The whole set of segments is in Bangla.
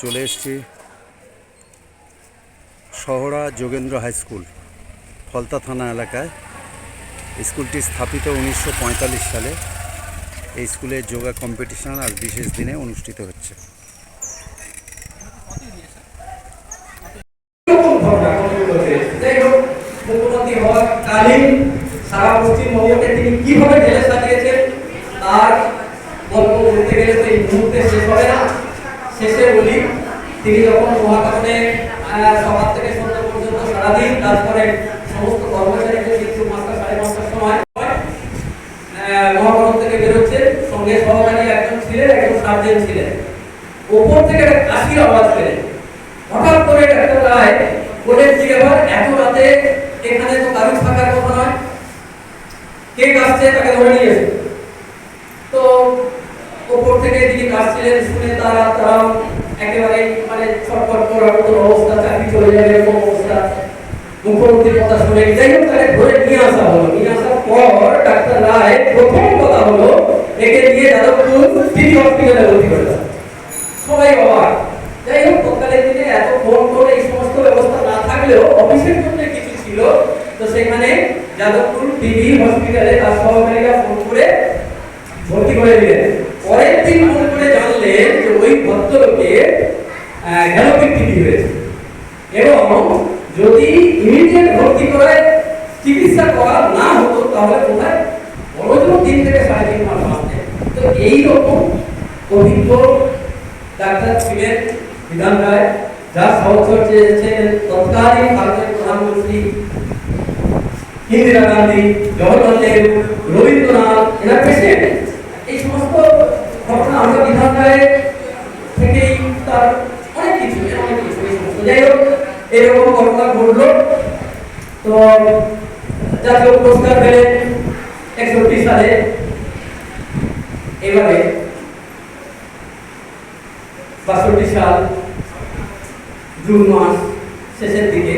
চলে এসেছি শহরা যোগেন্দ্র হাই স্কুল, ফলতা থানা এলাকায়। স্কুলটি স্থাপিত উনিশশো পঁয়তাল্লিশ সালে। এই স্কুলে যোগা কম্পিটিশন আর বিশেষ দিনে অনুষ্ঠিত হচ্ছে। তার গল্প বলতে গেলে তো এই মুহূর্তে শেষ হবে না। শেষে বলি, তিনি যখন মহাকাশে সকাল থেকে সন্ধ্যা পর্যন্ত সারাদিন করেন সমস্ত কর্মচারীদের কিন্তু পাঁচটা সাড়ে পাঁচটার সময় মহাভারত থেকে বেরোচ্ছেন সঙ্গে সহকারী একজন ছিলেন, একজন সার্জেন ছিলেন। ওপর থেকে একটা কাশির আওয়াজ পেলেন। হঠাৎ করে একটা রায় বলেন যে এবার এত রাতে এখানে তো কারুর থাকার কথা নয়। কে কাশছে তাকে ধরে নিয়ে এসো। তো ওপর থেকে যিনি কাশছিলেন শুনে তারা তারা একেবারে মানে ছটফট করার মতো অবস্থা, চাকরি চলে যাবে এরকম অবস্থা। মুখ্যমন্ত্রীর কথা শুনে যাই হোক তাকে ধরে নিয়ে আসা হলো। নিয়ে আসার পর ডাক্তার রায় প্রথম কথা হলো, একে নিয়ে যাদবপুর সিটি হসপিটালে ভর্তি করে দেওয়া। সবাই অবাক। যাই হোক তৎকালীন দিনে এত ফোন করে এই সমস্ত ব্যবস্থা না থাকলেও অফিসের জন্য কিছু ছিল। তো সেখানে যাদবপুর টিভি হসপিটালে তার সহকারীরা ফোন করে ভর্তি করে দিলেন পরের দিন ফোন করে জানলেন যে ওই ভদ্রলোকের গ্যালোপিক টিভি হয়েছে। এবং যদি ইমিডিয়েট ভর্তি করে চিকিৎসা করা না হতো, তাহলে কোথায় বড়জোর তিন থেকে সাড়ে তিন মাস বাঁচতে তো এইরকম অভিজ্ঞ ডাক্তার ছিলেন বিধান রায়, যার সহচর চেয়েছেন তৎকালীন ভারতের প্রধানমন্ত্রী ইন্দিরা গান্ধী জওয়াহরলাল নেহরু, রবীন্দ্রনাথ এরা পেশেন্ট। ঘটনা আমরা বিধান থেকেই তার অনেক কিছু অনেক কিছু যাই হোক, এরকম ঘটনা ঘটলো। তো জাতীয় পুরস্কার পেলেন একষট্টি সালে। এবারে বাষট্টি সাল জুন মাস শেষের দিকে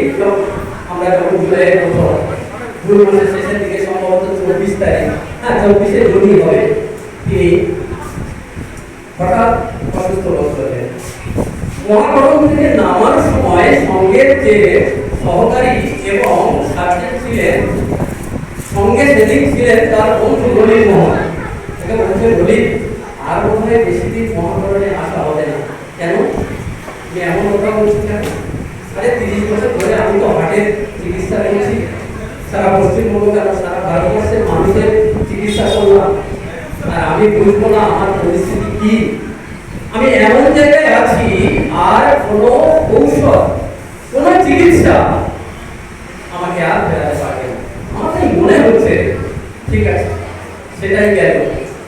আমরা যখন জুলাইয়ের প্রথম জুন মাসের শেষের দিকে সম্ভবত চব্বিশ তারিখ হ্যাঁ চব্বিশে জুনই হবে, তিনি হঠাৎ অসুস্থ বোধ করলেন মহাকরণ থেকে নামার সময় সঙ্গের যে সহকারী এবং সার্জেন্ট ছিলেন, সঙ্গে সেদিন ছিলেন তার বন্ধু গলির মোহন। তাকে বলছে গলি আর বোধ হয় বেশি দিন মহাকরণে আসা হবে না। কেন? এমন কথা বলছি কেন? আরে, তিরিশ বছর ধরে আমি তো হার্টের চিকিৎসা করছি সারা পশ্চিমবঙ্গ সারা ভারতবর্ষের মানুষের চিকিৎসা করলাম। আর আমি বুঝব না আমার পরিস্থিতি কি? আমি এমন জায়গায় আছি, আর কোনো ঔষধ, কোনো চিকিৎসা আমাকে আর ফেরাতে পারবে আমার তাই মনে হচ্ছে, ঠিক আছে, সেটাই গেল,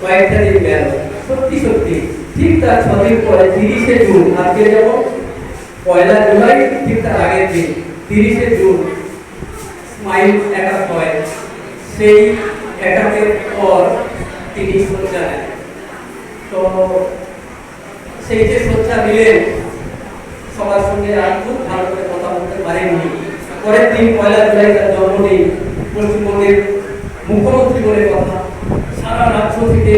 কয়েকটা দিন গেল, সত্যি সত্যি, ঠিক তার ছদিন পরে তিরিশে জুন, আজকে যেমন পয়লা জুলাই, ঠিক তার আগের দিন, তিরিশে জুন স্মাইল অ্যাটাক হয় সেই অ্যাটাকের পর তিনি শয্যা তো সেই যে শয্যা নিলেন, সবার সঙ্গে আর খুব ভালো করে কথা বলতে পারেননি। পরের দিন পয়লা জুলাই তার জন্মদিন, পশ্চিমবঙ্গের মুখ্যমন্ত্রী বলে কথা। সারা রাজ্য থেকে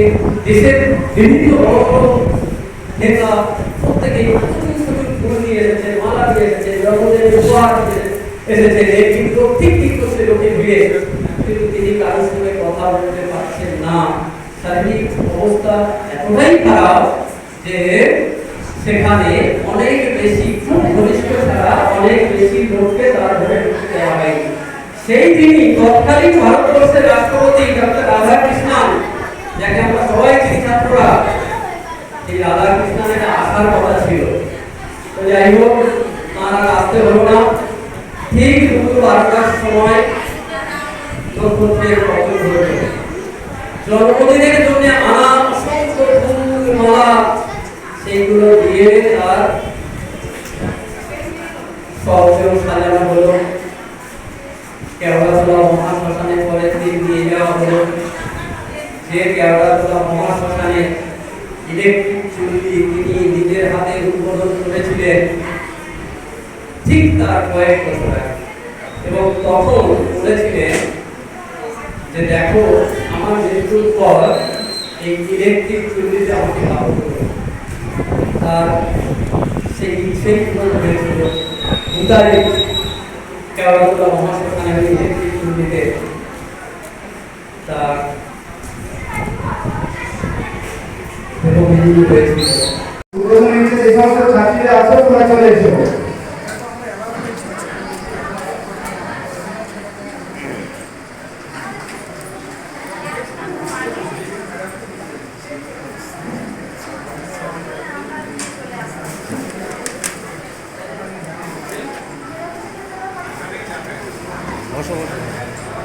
দেশের বিভিন্ন বড় বড় নেতা ভিড়ে কিন্তু তিনি কারোর সঙ্গে কথা বলতে পারছেন না। শারীরিক অবস্থা এতটাই খারাপ যে সেখানে অনেক বেশি খুব ঘনিষ্ঠ ছাড়া অনেক বেশি লোককে তার ধরে ঢুকতে হয়নি। সেই দিনই তৎকালীন ভারতবর্ষের রাষ্ট্রপতি ডক্টর রাধাকৃষ্ণন, যাকে আমরা সবাই চিনি ছাত্ররা এই রাধাকৃষ্ণনের আসার কথা ছিল। তো যাই হোক, তার আসতে হলো না। ঠিক দুপুর বারোটার সময় নক্ষত্রের পতন ঘটল জন্মদিনের জন্য আনা অসংখ্য ফুল, মালা, সেইগুলো দিয়ে তার সাজানো হলো। নিজের হাতে উদ্বোধন করেছিলেন, ঠিক তার কয়েক বছর এবং তখন বলেছিলেন যে দেখো, আমার মৃত্যুর পর এই ইলেকট্রিক চুল্লিতে আমাকে কাপড় করবে আর সেই সেই হয়েছিল দু তারিখ কেওড়াতলা ইলেকট্রিক চুল্লিতে তার দেহবিলীন হয়েছিল। প্রথমে যে সমস্ত ছাত্রীরা আছো, তোমরা চলে এসো। 我说我怎么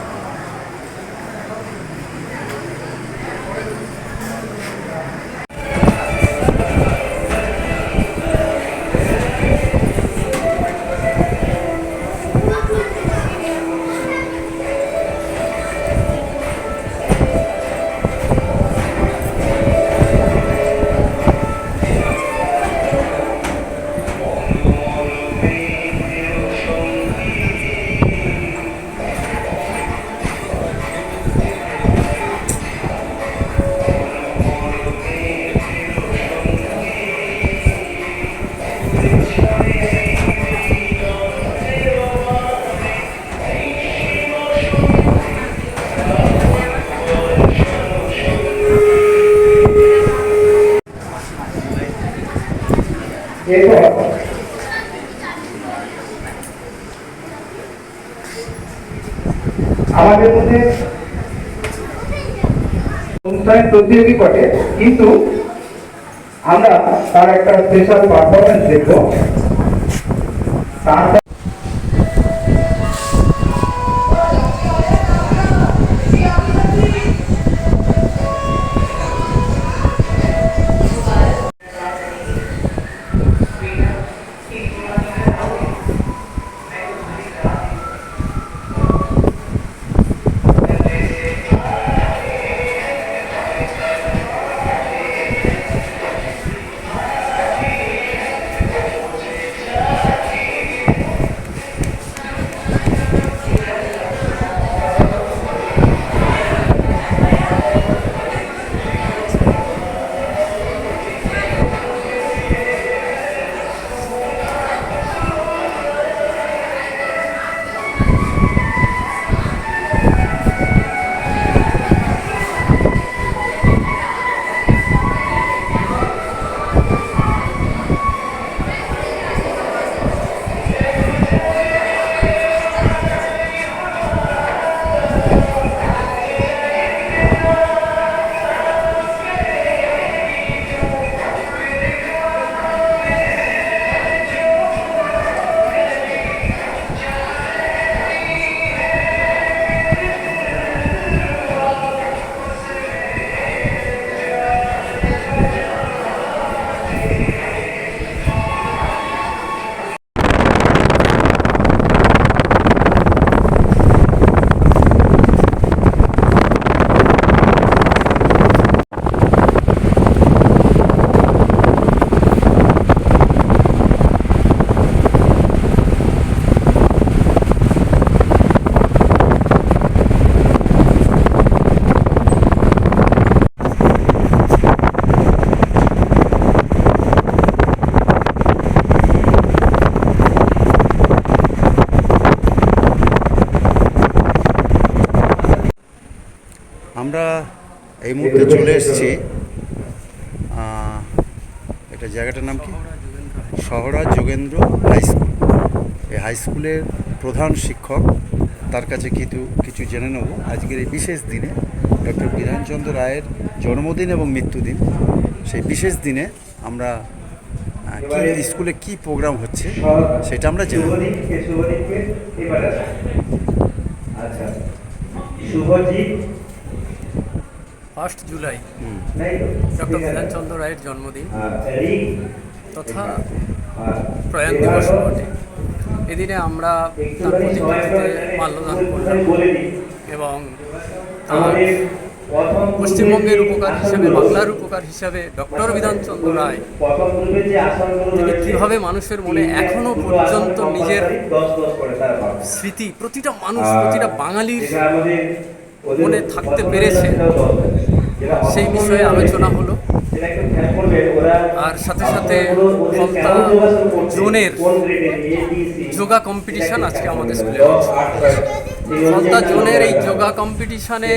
আমাদের মধ্যে অনুষ্ঠানের প্রতিযোগী বটে কিন্তু আমরা তার একটা স্পেশাল পারফরমেন্স দেখব। তারপর আমরা এই মুহূর্তে চলে এসেছি এটা জায়গাটার নাম কি? Shahara Jogendra high school. এই হাই স্কুলের প্রধান শিক্ষক, তার কাছে কিছু কিছু জেনে নেব। আজকের এই বিশেষ দিনে ডক্টর বিধানচন্দ্র রায়ের জন্মদিন এবং মৃত্যুদিন। সেই বিশেষ দিনে আমরা কি স্কুলে কি প্রোগ্রাম হচ্ছে সেটা আমরা জেনে। আচ্ছা Subhajit first July? Doctor Bidhanchandra রায়ের জন্মদিন তথা প্রয়াণ দিবস বটে এদিনে আমরা তার প্রতিকৃতিতে মাল্যদান করলাম এবং তার পশ্চিমবঙ্গের উপকার হিসাবে বাংলার উপকার হিসাবে ডক্টর বিধানচন্দ্র রায় তিনি কীভাবে মানুষের মনে এখনও পর্যন্ত নিজের। স্মৃতি প্রতিটা মানুষ প্রতিটা বাঙালির মনে থাকতে পেরেছে। সেই বিষয়ে আলোচনা হলো। আর সাথে সাথে জোনের যোগা কম্পিটিশন আজকে আমাদের স্কুলে ফলতা জোনের এই যোগা কম্পিটিশনে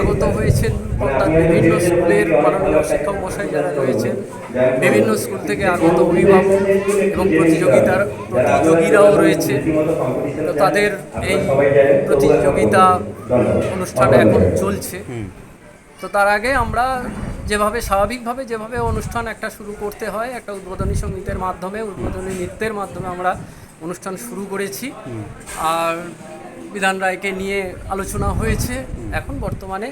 আগত হয়েছেন ফলতার বিভিন্ন স্কুলের মাননীয় শিক্ষক মশাই যারা রয়েছেন বিভিন্ন স্কুল থেকে আগত অভিভাবক এবং প্রতিযোগিতার প্রতিযোগীরাও রয়েছে। তো তাদের এই প্রতিযোগিতা অনুষ্ঠান এখন চলছে। তো তার আগে আমরা যেভাবে স্বাভাবিকভাবে যেভাবে অনুষ্ঠান একটা শুরু করতে হয় একটা উদ্বোধনী সঙ্গীতের মাধ্যমে উদ্বোধনী নৃত্যের মাধ্যমে আমরা অনুষ্ঠান শুরু করেছি। আর বিধান রায়কে নিয়ে আলোচনা হয়েছে। এখন বর্তমানে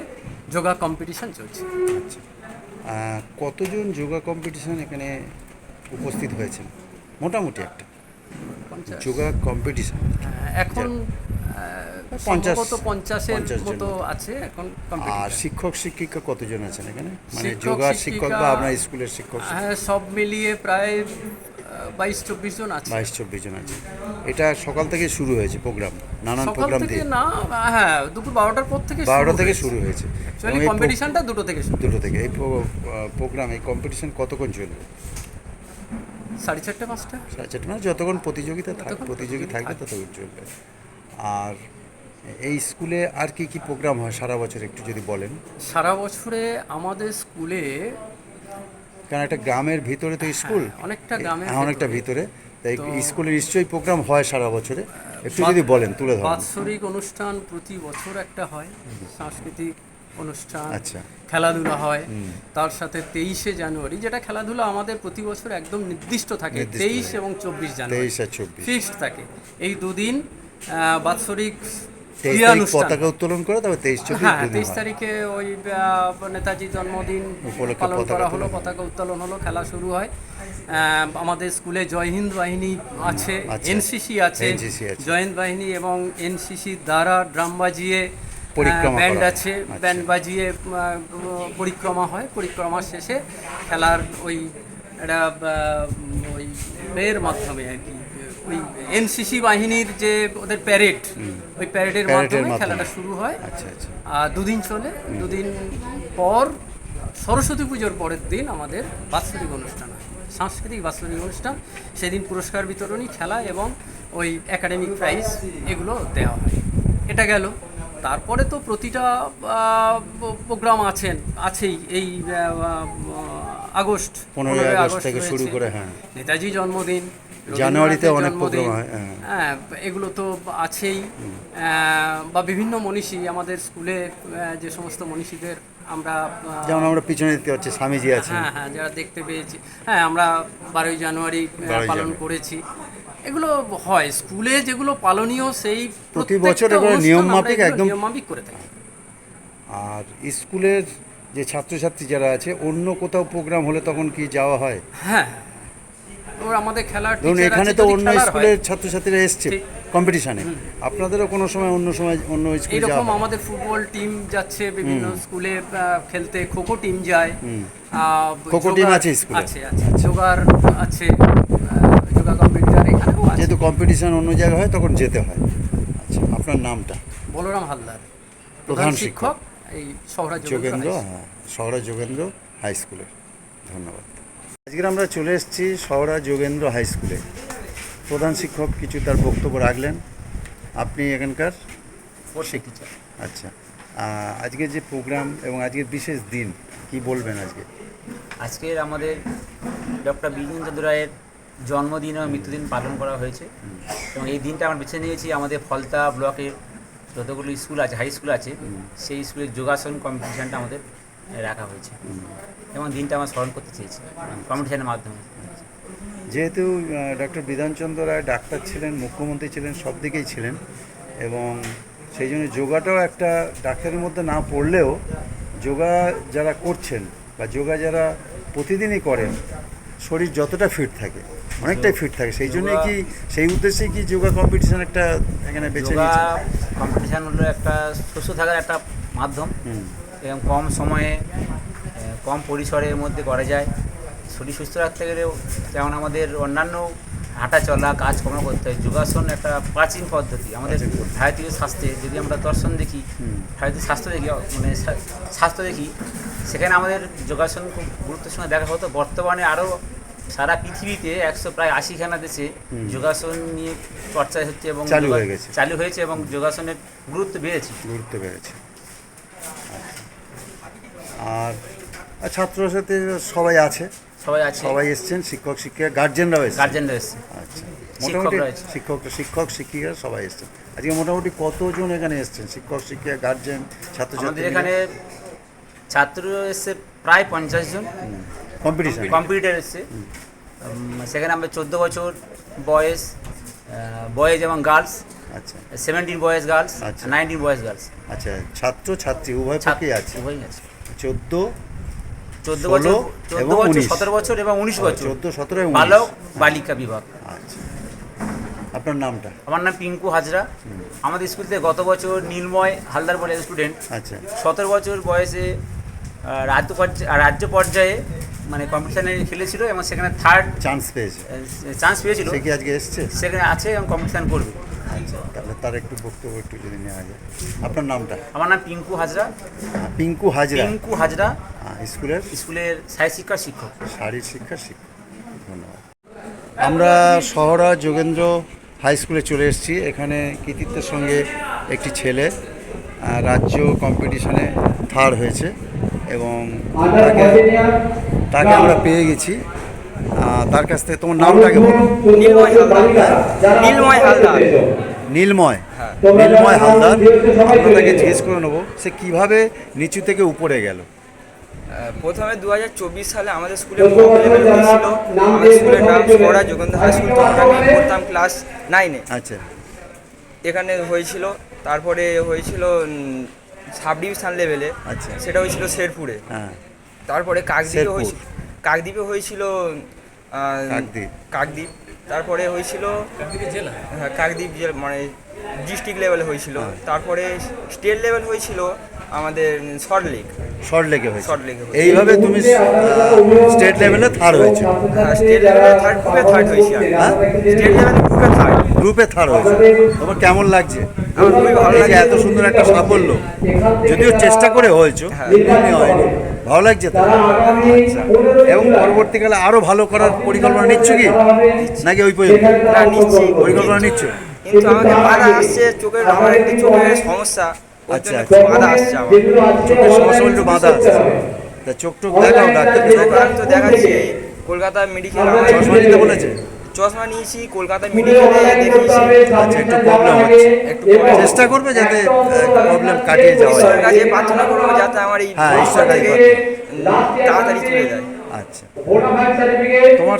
যোগা কম্পিটিশন চলছে। আচ্ছা। কতজন যোগা কম্পিটিশন এখানে উপস্থিত হয়েছেন? মোটামুটি একটা। Yoga competition. হ্যাঁ, এখন পঞ্চাশ- পঞ্চাশ পঞ্চাশের মতো। আছে এখন আর শিক্ষক শিক্ষিকা কতজন আছেন এখানে? মানে যোগা শিক্ষক বা আপনার স্কুলের শিক্ষক হ্যাঁ সব মিলিয়ে প্রায় বাইশ চব্বিশ জন আছে। বাইশ চব্বিশ জন আছে। এটা সকাল থেকে শুরু হয়েছে প্রোগ্রাম নানান প্রোগ্রাম দিয়ে? না হ্যাঁ দুপুর বারোটার পর থেকে বারোটা থেকে শুরু হয়েছে। কম্পিটিশনটা দুটো থেকে দুটো থেকে। এই প্রোগ্রাম এই কম্পিটিশন কতক্ষণ চলবে? সাড়ে চারটে পাঁচটা। সাড়ে চারটে মানে যতক্ষণ প্রতিযোগিতা থাকবে প্রতিযোগী থাকবে। ততক্ষণ চলবে। আর এই স্কুলে আর কি কি প্রোগ্রাম হয় সারা বছর একটু যদি বলেন? সারা বছরে আমাদের স্কুলে কারণ একটা গ্রামের ভিতরে তো স্কুল? হ্যাঁ, অনেকটা গ্রামের হ্যাঁ, অনেকটা ভিতরে। তাই স্কুলে নিশ্চয়ই প্রোগ্রাম হয় সারা বছরে? একটু যদি বলেন তুলে ধরেন। বাৎসরিক অনুষ্ঠান প্রতি বছর একটা হয় সাংস্কৃতিক অনুষ্ঠান আচ্ছা। খেলাধুলা হয়। তার সাথে তেইশে জানুয়ারি যেটা খেলাধুলা আমাদের প্রতি বছর একদম নির্দিষ্ট থাকে তেইশ এবং চব্বিশ জানুয়ারি। তেইশ আর চব্বিশ। ফিক্সড থাকে। এই দুদিন বাৎসরিক তেইশ তারিখ পতাকা উত্তোলন করে তবে তেইশ চব্বিশ হ্যাঁ তেইশ তারিখে ওই নেতাজির জন্মদিন পালন পতাকা করা হলো পতাকা উত্তোলন হলো খেলা শুরু হয়। আমাদের স্কুলে জয় হিন্দ বাহিনী আছে আচ্ছা। এনসিসি আছে জয় হিন্দ বাহিনী এবং এনসিসি দ্বারা ড্রাম বাজিয়ে পরিক্রমা ব্যান্ড আছে আচ্ছা। ব্যান্ড বাজিয়ে পরিক্রমা হয় পরিক্রমার শেষে খেলার ওই একটা ওই মেয়ের মাধ্যমে আর কি। ওই এনসিসি বাহিনীর যে ওদের প্যারেড ওই প্যারেডের মাধ্যমে। খেলাটা শুরু হয়। আচ্ছা আচ্ছা। আর দুদিন চলে। দুদিন পর সরস্বতী পুজোর পরের দিন আমাদের বাৎসরিক অনুষ্ঠান হয়। সাংস্কৃতিক বাৎসরিক অনুষ্ঠান। সেদিন পুরস্কার বিতরণী খেলা এবং ওই একাডেমিক প্রাইজ এগুলো দেওয়া হয়। এটা গেল। তারপরে তো প্রতিটা প্রোগ্রাম আছেন আছেই এই আগস্ট পনেরোই আগস্ট থেকে শুরু করে, হ্যাঁ। নেতাজি জন্মদিন জানুয়ারিতে অনেক program হয়, হ্যাঁ। হ্যাঁ এগুলো তো আছেই। বা বিভিন্ন মনীষী আমাদের স্কুলে যে সমস্ত মনীষীদের আমরা যেমন আমরা পিছনে দেখতে পাচ্ছি স্বামীজি আছেন। হ্যাঁ হ্যাঁ যারা দেখতে পেয়েছি। হ্যাঁ আমরা বারোই জানুয়ারি পালন করেছি। এগুলো হয়। স্কুলে যেগুলো পালনীয় সেই প্রতি বছর এগুলো আমরা এগুলো একদম- নিয়মমাফিক করে থাকি। আর স্কুলের যে ছাত্রছাত্রী যারা আছে অন্য কোথাও প্রোগ্রাম হলে তখন কি যাওয়া হয়? হ্যাঁ ওর আমাদের খেলার ধরুন এখানে তো অন্য স্কুলের ছাত্রছাত্রীরা এসছে কম্পিটিশনে আপনাদেরও কোনো সময় অন্য সময় অন্য স্কুলে যাওয়া এইরকম আমাদের ফুটবল টিম যাচ্ছে বিভিন্ন স্কুলে খেলতে খোখো টিম যায়। খো-খো টিম আছে স্কুলে? আছে আছে। যোগার আছে যোগা আছে যেহেতু কম্পিটিশন অন্য জায়গায় হয় তখন যেতে হয়। আচ্ছা আপনার নামটা? বলরাম হালদার প্রধান শিক্ষক এই শহরা যোগেন্দ্র হ্যাঁ শহরা যোগেন্দ্র হাই স্কুলে ধন্যবাদ। আজকে আমরা চলে এসেছি শহরা যোগেন্দ্র হাই স্কুলে প্রধান শিক্ষক কিছু তার বক্তব্য রাখলেন। আপনি এখানকার? টিচার আচ্ছা আহ, আজকের যে প্রোগ্রাম এবং আজকের বিশেষ দিন কি বলবেন আজকে? আজকের আমাদের ডক্টর বিজেন্দ্র রায়ের জন্মদিন এবং মৃত্যুদিন পালন করা হয়েছে। এবং এই দিনটা আমরা বেছে নিয়েছি। আমাদের ফলতা ব্লকের যতগুলো স্কুল আছে, হাই স্কুল আছে, সেই স্কুলের যোগাসন কম্পিটিশানটা আমাদের রাখা হয়েছে। এবং দিনটা আমরা স্মরণ করতে চেয়েছি, কম্পিটিশানের মাধ্যমে। যেহেতু ডক্টর বিধানচন্দ্র রায় ডাক্তার ছিলেন, মুখ্যমন্ত্রী ছিলেন, সব দিকেই ছিলেন, এবং সেই জন্য যোগাটাও একটা ডাক্তারের মধ্যে না পড়লেও যোগা যারা করছেন বা যোগা যারা প্রতিদিনই করেন শরীর যতটা ফিট থাকে অনেকটাই ফিট থাকে। সেই জন্যই কি সেই উদ্দেশ্যে কি যোগা কম্পিটিশন একটা এখানে বেছে যোগা নিয়েছে কম্পিটিশান হলো একটা সুস্থ থাকার একটা মাধ্যম। এবং কম সময়ে কম পরিসরের মধ্যে করা যায়। শরীর সুস্থ রাখতে গেলেও যেমন আমাদের অন্যান্য হাঁটা চলা কাজকর্ম করতে হয়। যোগাসন একটা প্রাচীন পদ্ধতি। আমাদের ভারতীয় স্বাস্থ্যে যদি আমরা দর্শন দেখি ভারতীয় স্বাস্থ্য দেখি মানে স্বাস্থ্য দেখি সেখানে আমাদের যোগাসন খুব গুরুত্বের সঙ্গে দেখা হতো। বর্তমানে আরও সারা পৃথিবীতে একশো প্রায় আশিখানা দেশে যোগাসন নিয়ে চর্চা হচ্ছে এবং চালু হয়ে গেছে। চালু হয়েছে এবং যোগাসনের গুরুত্ব বেড়েছে। গুরুত্ব বেড়েছে। আর আর ছাত্রছাত্রী সবাই আছে। সবাই আছে। সবাই এসছেন শিক্ষক শিক্ষিকা গার্জেনরাও এসছেন। গার্জেনরা এসছে আচ্ছা মোটামুটি শিক্ষক শিক্ষক শিক্ষিকা সবাই এসছেন। আজকে মোটামুটি কতজন এখানে এসছেন? শিক্ষক শিক্ষিকা গার্জেন ছাত্রছাত্রী এখানে ছাত্র এসছে প্রায় পঞ্চাশ জন। কম্পিটিশন কম্পিউটার এসছে। সেখানে আমরা চোদ্দ বছর বয়েস বয়েজ এবং গার্লস আচ্ছা। সেভেন্টিন বয়েজ গার্লস আচ্ছা। নাইনটিন বয়েজ গার্লস আচ্ছা ছাত্র ছাত্রী উভয় পক্ষেই আছে। উভয়ই আছে। চোদ্দ চোদ্দ বছর চোদ্দ বছর সতেরো বছর এবং উনিশ বছর। চোদ্দ সতেরো বালক বালিকা বিভাগ। আচ্ছা। আপনার নামটা? আমার নাম পিঙ্কু হাজরা। আমাদের স্কুল থেকে গত বছর নীলময় হালদার বলে স্টুডেন্ট আচ্ছা। সতেরো বছর বয়সে রাজ্য পর্যায়ে রাজ্য পর্যায়ে মানে কম্পিটিশানে খেলেছিল এবং সেখানে থার্ড চান্স পেয়েছে। চান্স পেয়েছিল। সে কি আজকে এসছে? সেখানে আছে এবং কম্পিটিশান করবে। আচ্ছা তাহলে তার একটু বক্তব্য একটু যদি নেওয়া যায় আপনার নামটা? আমার নাম পিঙ্কু হাজরা। পিঙ্কু হাজরা। পিঙ্কু হাজরা। স্কুলের? স্কুলের সাহিত্য শিক্ষার শিক্ষক। শারীর শিক্ষার শিক্ষক। ধন্যবাদ। আমরা শহরা যোগেন্দ্র হাই স্কুলে চলে এসেছি। এখানে কৃতিত্বের সঙ্গে একটি ছেলে রাজ্য কম্পিটিশনে থার্ড হয়েছে এবং তাকে তাকে আমরা পেয়ে গেছি। তার কাছ থেকে তোমার নামটাকে বলো। নীলময় হালদার। নীলময় হালদার। নীলময়। নীলময় হালদার। আমরা তাকে জিজ্ঞেস করে নেব সে কীভাবে নিচু থেকে উপরে গেল? প্রথমে দু হাজার চব্বিশ সালে আমাদের স্কুলে লেভেল হয়েছিল আমাদের স্কুলের নাম সোহরা যোগেন্দ্র হাই স্কুল তখন আমি পড়তাম ক্লাস নাইনে আচ্ছা। এখানে হয়েছিল তারপরে হয়েছিল সাব ডিভিশন লেভেলে আচ্ছা। সেটা হয়েছিল শেরপুরে। হ্যাঁ। তারপরে কাকদ্বীপে হয়েছিল কাকদ্বীপে হয়েছিল কাকদ্বীপ। তারপরে হয়েছিল হ্যাঁ কাকদ্বীপ জেলা মানে ডিস্ট্রিক্ট লেভেলে হয়েছিল। হ্যাঁ। তারপরে স্টেট লেভেল হয়েছিল আমাদের সল্ট লেক শর্ট লেগে হয়েছে। Short leg হয়েছে। এইভাবে তুমি স্টেট লেভেলে থার্ড হয়েছে। হ্যাঁ স্টেট লেভেলে থার্ড গ্রুপে থার্ড হয়েছি আমি। হ্যাঁ? স্টেট লেভেলে গ্রুপে থার্ড গ্রুপে থার্ড হয়েছে। তোমার কেমন লাগছে? আমার খুবই ভালো এই যে লাগছে। এত সুন্দর একটা সাফল্য। যদিও চেষ্টা করে হয়েছো হ্যাঁ। এমনি হয়নি। ভালো লাগছে তো? এবং পরবর্তীকালে আরও ভালো করার পরিকল্পনা নিচ্ছ কি? নাকি ওই পর্যন্ত? না নিচ্ছি। পরিকল্পনা নিচ্ছ? কিন্তু আমাকে বাধা আসছে চোখের আমার একটি চোখের সমস্যা। আচ্ছা, আচ্ছা। একটু বাধা আসছে আমার। চোখের সমস্যা একটু বাধা আছে। তা চোখ টোক দেখাও ডাক্তারকে চোখ আমি তো দেখাচ্ছি। কলকাতা মেডিকেল চশমা বলেছে। চশমা নিয়েছি কলকাতা মেডিকেলে দেখিয়েছি আচ্ছা একটু প্রবলেম হচ্ছে। একটু চেষ্টা করবে যাতে প্রবলেম কাটিয়ে যাওয়া যায়। কাছে প্রার্থনা করব যাতে আমার এই হ্যাঁ, তাড়াতাড়ি চলে যায়। আচ্ছা তোমার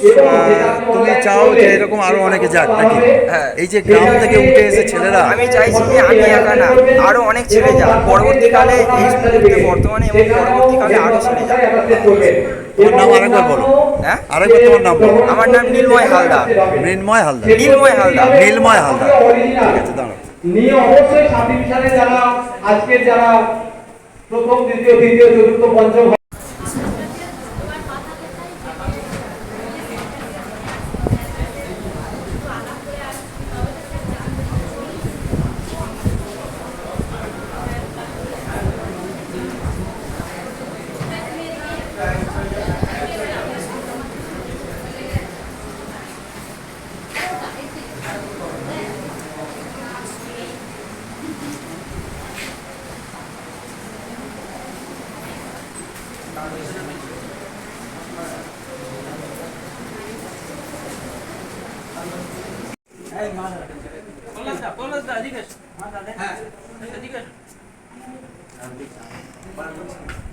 তুমি চাও যে এরকম আরও অনেকে যাক নাকি? হ্যাঁ। এই যে গ্রাম থেকে উঠে এসে ছেলেরা আমি চাইছি যে আমি একা না আরও অনেক ছেলে যাক। পরবর্তীকালে এই মুহূর্তে বর্তমানে এবং পরবর্তীকালে আরও ছেলে যাক। তোমার নাম আরেকবার বলো। হ্যাঁ? আরেকবার তোমার নাম বলো। আমার নাম নীলময় হালদার। মৃন্ময় হালদার। নীলময় হালদার। নীলময় হালদার। ঠিক আছে দাঁড়াও। নিয়ে অবশ্যই যারা আজকের যারা প্রথম দ্বিতীয় তৃতীয় চতুর্থ পঞ্চম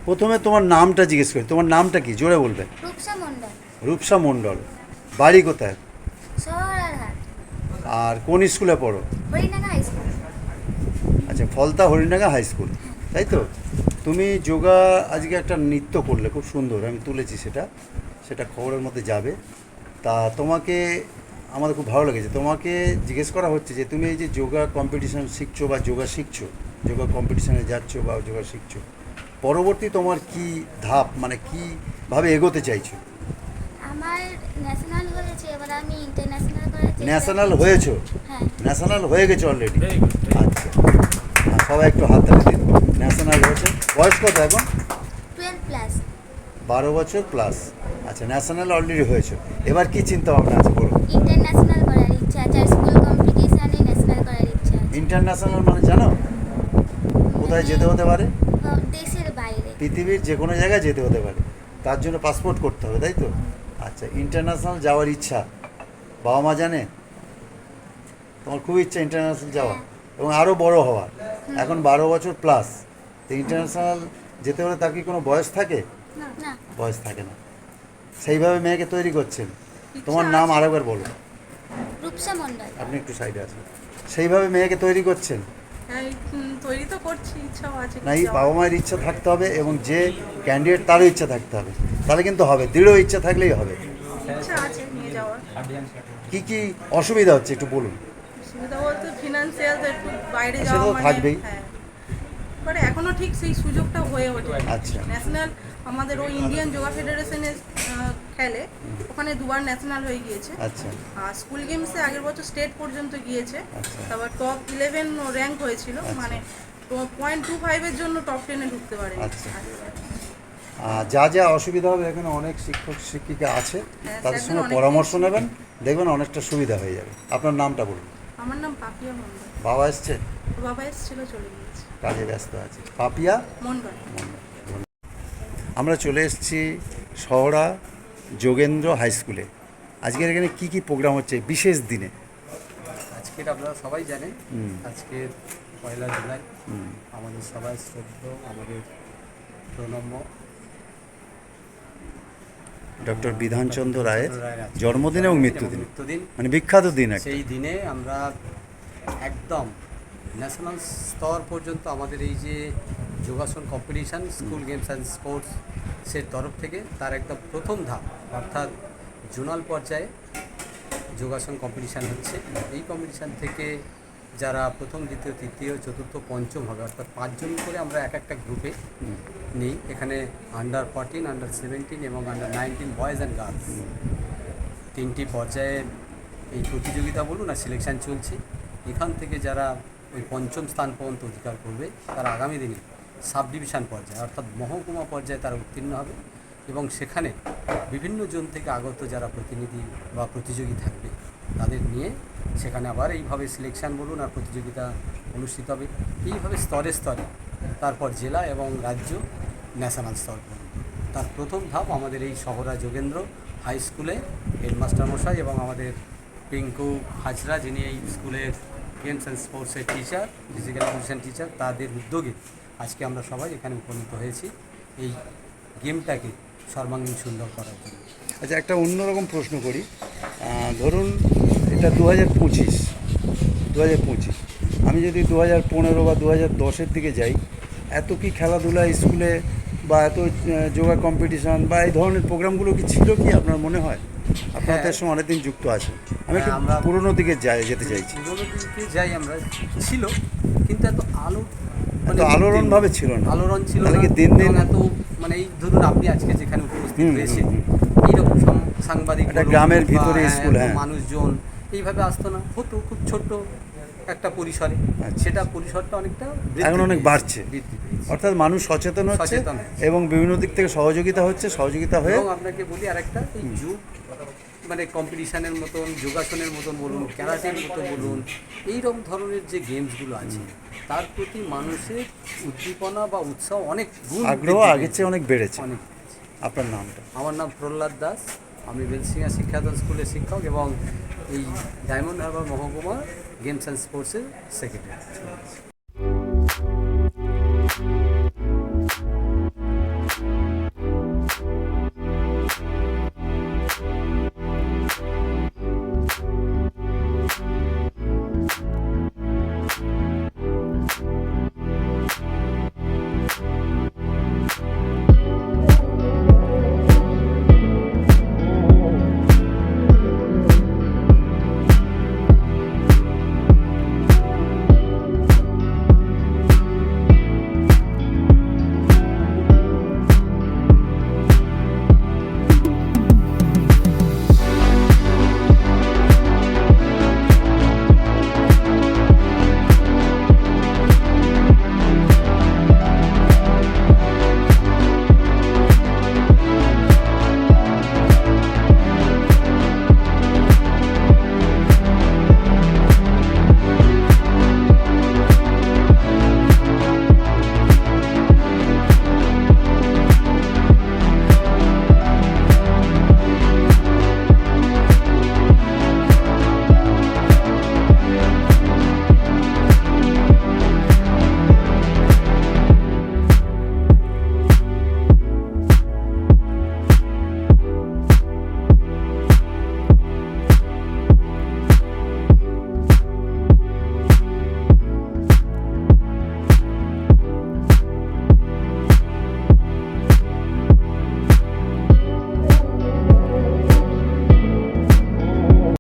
প্রথমে তোমার নামটা জিজ্ঞেস করি। তোমার নামটা কি? জোরে বলবে। রূপসা মণ্ডল। রূপসা মণ্ডল। বাড়ি কোথায়? আর কোন স্কুলে পড়ো? হরিনাগা আচ্ছা ফলতা হরিণাগা হাই স্কুল। তাই তো? তুমি যোগা আজকে একটা নৃত্য করলে খুব সুন্দর আমি তুলেছি সেটা। সেটা খবরের মধ্যে যাবে। তা তোমাকে আমাদের খুব ভালো লেগেছে। তোমাকে জিজ্ঞেস করা হচ্ছে যে তুমি এই যে যোগা কম্পিটিশন শিখছো বা যোগা শিখছো যোগা কম্পিটিশনে যাচ্ছো বা যোগা শিখছো পরবর্তী তোমার কি ধাপ মানে কীভাবে এগোতে চাইছো? আমার ন্যাশনাল হয়েছে এবার আমি ইন্টারন্যাশনাল করার ন্যাশনাল। হয়েছো? হ্যাঁ। ন্যাশনাল হয়ে গেছে অলরেডি আচ্ছা। সবাই একটু হাত তালি দিন। ন্যাশনাল হয়েছে। বয়স কত এখন? টুয়েলভ প্লাস বারো বছর প্লাস আচ্ছা ন্যাশনাল অলরেডি হয়েছে। এবার কি চিন্তা ভাবনা আছে বলো? ইন্টারন্যাশনাল করার ইচ্ছা আছে স্কুল কম্পিটিশানে ন্যাশনাল করার ইচ্ছা আছে। ইন্টারন্যাশনাল মানে জানো? কোথায় যেতে হতে পারে? দেশের বাইরে। পৃথিবীর যে কোনো জায়গায় যেতে হতে পারে। তার জন্য পাসপোর্ট করতে হবে তাই তো? আচ্ছা ইন্টারন্যাশনাল যাওয়ার ইচ্ছা। বাবা মা জানে? তোমার খুব ইচ্ছা ইন্টারন্যাশনাল যাওয়া এবং আরও বড় হওয়ার। এখন বারো বছর প্লাস তো ইন্টারন্যাশনাল যেতে হলে তার কি কোনো বয়স থাকে? বয়স থাকে না। সেইভাবে মেয়েকে তৈরি করছেন। তোমার নাম আরেকবার বলো। রূপসা মণ্ডল। আপনি একটু সাইডে আছেন। সেইভাবে মেয়েকে তৈরি করছেন। হ্যাঁ তৈরি তো করছি ইচ্ছাও আছে না বাবা মায়ের ইচ্ছা থাকতে হবে এবং যে ক্যান্ডিডেট তারও ইচ্ছা থাকতে হবে। তাহলে কিন্তু হবে দৃঢ় ইচ্ছা থাকলেই হবে। ইচ্ছা আছে নিয়ে যাওয়ার। কি কি অসুবিধা হচ্ছে একটু বলুন। সুবিধা বলতে ফিনান্সিয়াল তো একটু বাইরে যাওয়া মানে থাকবেই। হ্যাঁ। এখনও ঠিক সেই সুযোগটা হয়ে ওঠে আচ্ছা। ন্যাশনাল আমাদের ওই ইন্ডিয়ান যোগা ফেডারেশনের খেলে। ওখানে দুবার ন্যাশনাল হয়ে গিয়েছে। আচ্ছা। আর স্কুল গেমসে আগের বছর স্টেট পর্যন্ত গিয়েছে। আচ্ছা। তারপর টপ ইলেভেন র্যাঙ্ক হয়েছিল। মানে পয়েন্ট টু ফাইভের জন্য টপ টেনে ঢুকতে পারে আচ্ছা। আর যা যা অসুবিধা হবে এখানে অনেক শিক্ষক শিক্ষিকা আছে। হ্যাঁ, তাদের সঙ্গে পরামর্শ নেবেন। দেখবেন অনেকটা সুবিধা হয়ে যাবে। আপনার নামটা বলুন। আমার নাম পাপিয়া মন্ডল বাবা এসছে? বাবা এসেছিল চলে গিয়েছে। কাজে ব্যস্ত আছে। পাপিয়া মন্ডল আমরা চলে এসেছি শহরা যোগেন্দ্র হাই স্কুলে। আজকের এখানে কি কি প্রোগ্রাম হচ্ছে বিশেষ দিনে? আজকের আপনারা সবাই জানেন আজকের পয়লা জুলাই। আমাদের সবাই শ্রদ্ধ আমাদের প্রণম্য। ডক্টর বিধানচন্দ্র রায়ের জন্মদিন এবং মৃত্যুদিন। মানে বিখ্যাত দিন সেই দিনে আমরা একদম ন্যাশনাল স্তর পর্যন্ত আমাদের এই যে যোগাসন কম্পিটিশান, স্কুল গেমস অ্যান্ড স্পোর্টসের তরফ থেকে তার একদম প্রথম ধাপ, অর্থাৎ জোনাল পর্যায়ে যোগাসন কম্পিটিশান হচ্ছে। এই কম্পিটিশান থেকে যারা প্রথম, দ্বিতীয়, তৃতীয়, চতুর্থ, পঞ্চম হবে, অর্থাৎ পাঁচজন করে আমরা এক একটা গ্রুপে নিই। এখানে আন্ডার ফোরটিন আন্ডার সেভেন্টিন এবং under nineteen boys and girls তিনটি পর্যায়ে এই প্রতিযোগিতা বলুন আর সিলেকশন চলছে। এখান থেকে যারা ওই পঞ্চম স্থান পর্যন্ত অধিকার করবে, তারা আগামী দিনে সাব ডিভিশন পর্যায়ে, অর্থাৎ মহকুমা পর্যায়ে তারা উত্তীর্ণ হবে এবং সেখানে বিভিন্ন জন থেকে আগত যারা প্রতিনিধি বা প্রতিযোগী থাকবে তাদের নিয়ে সেখানে আবার এইভাবে সিলেকশন বলুন আর প্রতিযোগিতা অনুষ্ঠিত হবে। এইভাবে স্তরে স্তরে তারপর জেলা এবং রাজ্য ন্যাশনাল স্তর তার প্রথম ধাপ আমাদের এই শহরা যোগেন্দ্র হাই স্কুলে হেডমাস্টার মশাই এবং আমাদের পিঙ্কু হাজরা, যিনি এই স্কুলের গেমস অ্যান্ড স্পোর্টসের টিচার ফিজিক্যাল এডুকেশন টিচার তাদের উদ্যোগে আজকে আমরা সবাই এখানে উপনীত হয়েছি এই গেমটাকে সর্বাঙ্গীন সুন্দর করার জন্য। আচ্ছা একটা অন্যরকম প্রশ্ন করি। ধরুন এটা দু হাজার পঁচিশ দু হাজার পঁচিশ। আমি যদি দু হাজার পনেরো বা দু হাজার দশের দিকে যাই এত কি খেলাধুলা স্কুলে বা এত যোগা কম্পিটিশন বা এই ধরনের প্রোগ্রামগুলো কি ছিল কি আপনার মনে হয়? আপনাদের হ্যাঁ। সঙ্গে অনেকদিন যুক্ত আছে আমি একটু হ্যাঁ, আমরা- পুরোনো দিকে যাই যেতে চাইছি। পুরোনো দিকে যাই আমরা ছিল কিন্তু এত আলো এত আলোড়নভাবে ছিল না। আলোড়ন ছিল না দিন দিন- এত মানে এই ধরুন আপনি আজকে যেখানে উপস্থিত হুম। এইরকম সাংবাদিক গ্রামের ভিতরে হ্যাঁ, স্কুল, হ্যাঁ। মানুষজন এইভাবে আসতো না হতো খুব ছোট্ট একটা পরিসরে আচ্ছা। সেটা পরিসরটা অনেকটা এখন অনেক বাড়ছে। অর্থাৎ মানুষ সচেতন হচ্ছে সচেতন এবং বিভিন্ন দিক থেকে সহযোগিতা হচ্ছে সহযোগিতা হয়ে আপনাকে বলি আরেকটা এই যুগ মানে কম্পিটিশনের মতন যোগাসনের মতন বলুন ক্যারাটের মতো বলুন এইরকম ধরনের যে গেমসগুলো আছে তার প্রতি মানুষের উদ্দীপনা বা উৎসাহ অনেক গুণ আগ্রহ আগের চেয়ে অনেক বেড়েছে। অনেক আপনার নামটা? আমার নাম প্রহ্লাদ দাস আমি বেলসিংহা শিক্ষাদান স্কুলের শিক্ষক এবং এই ডায়মন্ড হারবার মহকুমা গেমস অ্যান্ড স্পোর্টসের সেক্রেটারি